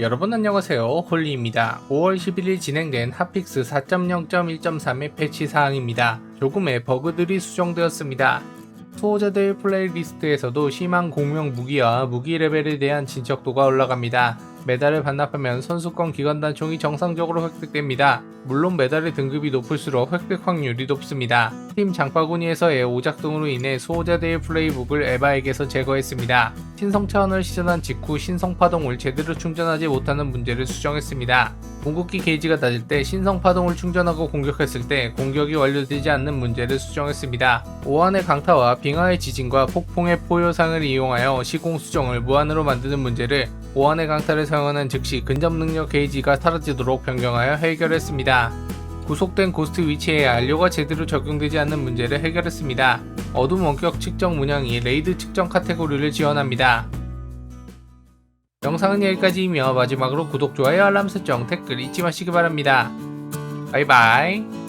여러분 안녕하세요. 홀리입니다. 5월 11일 진행된 핫픽스 4.0.1.3의 패치 사항입니다. 조금의 버그들이 수정되었습니다. 수호자들 플레이리스트에서도 심한 공명 무기와 무기 레벨에 대한 진척도가 올라갑니다 메달을 반납하면 선수권 기관 단 총이 정상적으로 획득됩니다. 물론 메달의 등급이 높을수록 획득 확률이 높습니다. 팀 장바구니에서의 오작 등으로 인해 수호자대의 플레이북을 에바에게서 제거했습니다. 신성 차원을 시전한 직후 신성 파동을 제대로 충전하지 못하는 문제를 수정했습니다. 궁극기 게이지가 낮을 때 신성 파동을 충전하고 공격했을 때 공격이 완료되지 않는 문제를 수정했습니다. 오한의 강타와 빙하의 지진과 폭풍의 포효상을 이용하여 시공 수정을 무한으로 만드는 문제를 오한의 강타를 사용하는 즉시 근접 능력 게이지가 사라지도록 변경하여 해결했습니다. 구속된 고스트 위치에 안료가 제대로 적용되지 않는 문제를 해결했습니다. 어둠 원격 측정 문양이 레이드 측정 카테고리를 지원합니다. 영상은 여기까지이며 마지막으로 구독, 좋아요, 알람 설정, 댓글 잊지 마시기 바랍니다. 바이바이.